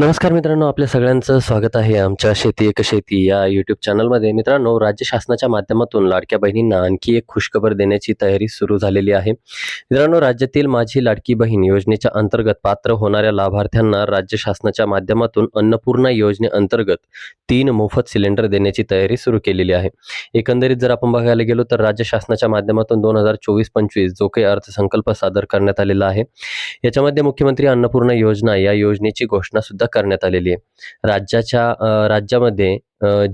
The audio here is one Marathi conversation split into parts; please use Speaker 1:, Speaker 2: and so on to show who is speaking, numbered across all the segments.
Speaker 1: नमस्कार मित्रांनो आपल्या सगळ्यांचं स्वागत आहे आमच्या शेती एक शेती या यूट्यूब चॅनलमध्ये मित्रांनो राज्य शासनाच्या माध्यमातून लाडक्या बहिणींना आणखी एक खुशखबर देण्याची तयारी सुरू झालेली आहे. मित्रांनो राज्यातील माझी लाडकी बहीण योजनेच्या अंतर्गत पात्र होणाऱ्या लाभार्थ्यांना राज्य शासनाच्या माध्यमातून अन्नपूर्णा योजनेअंतर्गत तीन मोफत सिलेंडर देण्याची तयारी सुरू केलेली आहे. एकंदरीत जर आपण बघायला गेलो तर राज्य शासनाच्या माध्यमातून दोन हजार चोवीस पंचवीस जो काही अर्थसंकल्प सादर करण्यात आलेला आहे. याच्यामध्ये मुख्यमंत्री अन्नपूर्णा योजना या योजनेची घोषणा सुद्धा करण्यात आलेली आहे. राज्याच्या राज्यामध्ये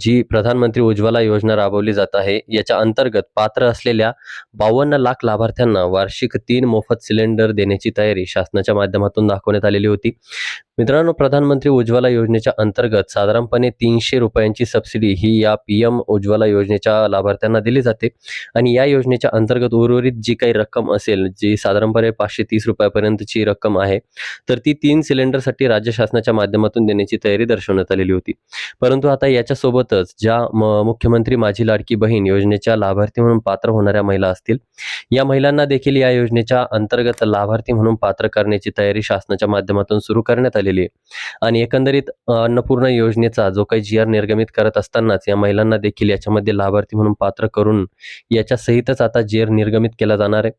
Speaker 1: जी प्रधानमंत्री उज्ज्वला योजना राबवली जात आहे याच्या अंतर्गत पात्र असलेल्या बावन्न लाख लाभार्थ्यांना वार्षिक तीन मोफत सिलेंडर देण्याची तयारी शासनाच्या माध्यमातून दाखवण्यात आलेली होती. मित्रांनो प्रधानमंत्री उज्ज्वला योजनेच्या अंतर्गत साधारणपणे तीनशे रुपयांची सबसिडी ही या पी एम उज्ज्वला योजनेच्या लाभार्थ्यांना दिली जाते. आणि या योजनेच्या अंतर्गत उर्वरित जी काही रक्कम असेल जी साधारणपणे पाचशे तीस रुपयापर्यंतची रक्कम आहे तर ती तीन सिलेंडरसाठी राज्य शासनाच्या माध्यमातून देण्याची तयारी दर्शवण्यात आलेली होती. परंतु आता याच्यासोबतच ज्या मुख्यमंत्री माझी लाडकी बहीण योजनेच्या लाभार्थी म्हणून पात्र होणाऱ्या महिला असतील या महिलांना देखील या योजनेच्या अंतर्गत लाभार्थी म्हणून पात्र करण्याची तयारी शासनाच्या माध्यमातून सुरू करण्यात आली दिली आणि एकंदरीत अन्नपूर्ण अन्नपूर्णा योजनेचा जो काही जी आर निर्गमित करत असतानाच या महिलांना देखील याच्यामध्ये लाभार्थी म्हणून पात्र करून याच्या सहितच आता जी आर निर्गमित केला जाणार आहे.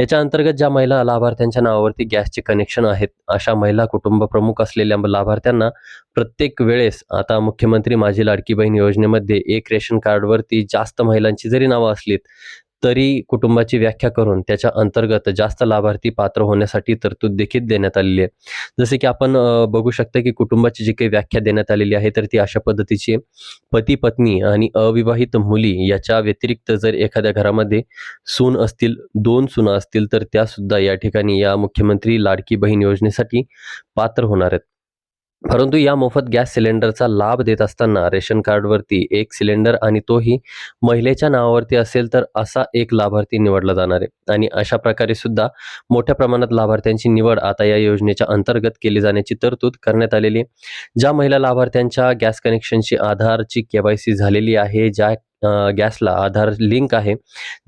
Speaker 1: याच्या अंतर्गत ज्या महिला लाभार्थ्यांच्या नावावरती गॅसचे कनेक्शन आहेत अशा महिला कुटुंब प्रमुख असलेल्या लाभार्थ्यांना प्रत्येक वेळेस आता मुख्यमंत्री माझी लाडकी बहीण योजनेमध्ये एक रेशन कार्डवरती जास्त महिलांची जरी नावं असलीत तरी कुटुंबाची व्याख्या करून त्याच्या अंतर्गत जास्त लाभार्थी पात्र होण्यासाठी तरतूद देखील देण्यात आलेली आहे. जसे की आपण बघू शकता की कुटुंबाची जी काही व्याख्या देण्यात आलेली आहे तर ती अशा पद्धतीची पती पत्नी आणि अविवाहित मुली याच्या व्यतिरिक्त जर एखाद्या घरामध्ये सून असतील दोन सुना असतील तर त्या सुद्धा या ठिकाणी या मुख्यमंत्री लाडकी बहीण योजनेसाठी पात्र होणार आहेत. परंतु या मोफत गॅस सिलेंडरचा लाभ देत असताना रेशन कार्डवरती एक सिलेंडर आणि तोही महिलेच्या नावावरती असेल तर असा एक लाभार्थी निवडला जाणार आहे. आणि अशा प्रकारे सुद्धा मोठ्या प्रमाणात लाभार्थ्यांची निवड आता या योजनेच्या अंतर्गत केली जाण्याची तरतूद करण्यात आलेली आहे. ज्या महिला लाभार्थ्यांच्या गॅस कनेक्शनची आधारची केवायसी झालेली आहे ज्या गॅसला आधार लिंक आहे.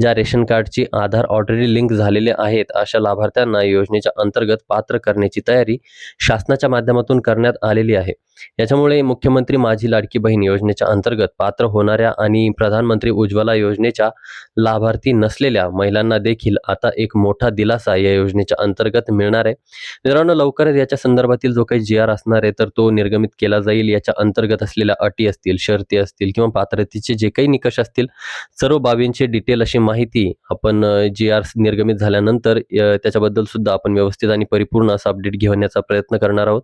Speaker 1: ज्या रेशन कार्डची आधार ऑलरेडी लिंक झालेले आहेत अशा लाभार्थ्यांना योजनेच्या अंतर्गत पात्र करण्याची तयारी शासनाच्या माध्यमातून करण्यात आलेली आहे. याच्यामुळे मुख्यमंत्री माझी लाडकी बहीण योजनेच्या अंतर्गत पात्र होणाऱ्या आणि प्रधानमंत्री उज्ज्वला योजनेच्या लाभार्थी नसलेल्या महिलांना देखील आता एक मोठा दिलासा या योजनेच्या अंतर्गत मिळणार आहे. मित्रांनो लवकरच याच्या संदर्भातील जो काही जी आर असणार आहे तर तो निर्गमित केला जाईल. याच्या अंतर्गत असलेल्या अटी असतील शर्ती असतील किंवा पात्रतेचे जे काही निकष असतील? सर्व बाबींची डिटेल अशी माहिती आपण जी आर निर्गमित झाल्यानंतर त्याच्याबद्दल सुद्धा आपण व्यवस्थित आणि परिपूर्ण असा अपडेट घेण्याचा प्रयत्न करणार आहोत.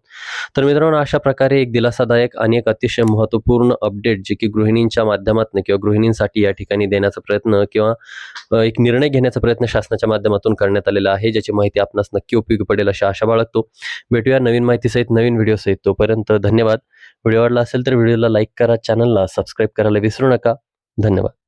Speaker 1: तर मित्रांनो अशा प्रकारे एक दिलासादायक आणि एक अतिशय महत्त्वपूर्ण अपडेट जे की गृहिणींच्या माध्यमातून किंवा गृहिणींसाठी या ठिकाणी देण्याचा प्रयत्न किंवा एक निर्णय घेण्याचा प्रयत्न शासनाच्या माध्यमातून करण्यात आलेला आहे ज्याची माहिती आपणास नक्की उपयोगी पडेल अशी आशा बाळगतो. भेटूया नवीन माहितीसहित नवीन व्हिडिओसहित तोपर्यंत धन्यवाद. व्हिडिओ आवडला असेल तर व्हिडिओला लाईक करा चॅनलला सबस्क्राईब करायला विसरू नका. धन्यवाद.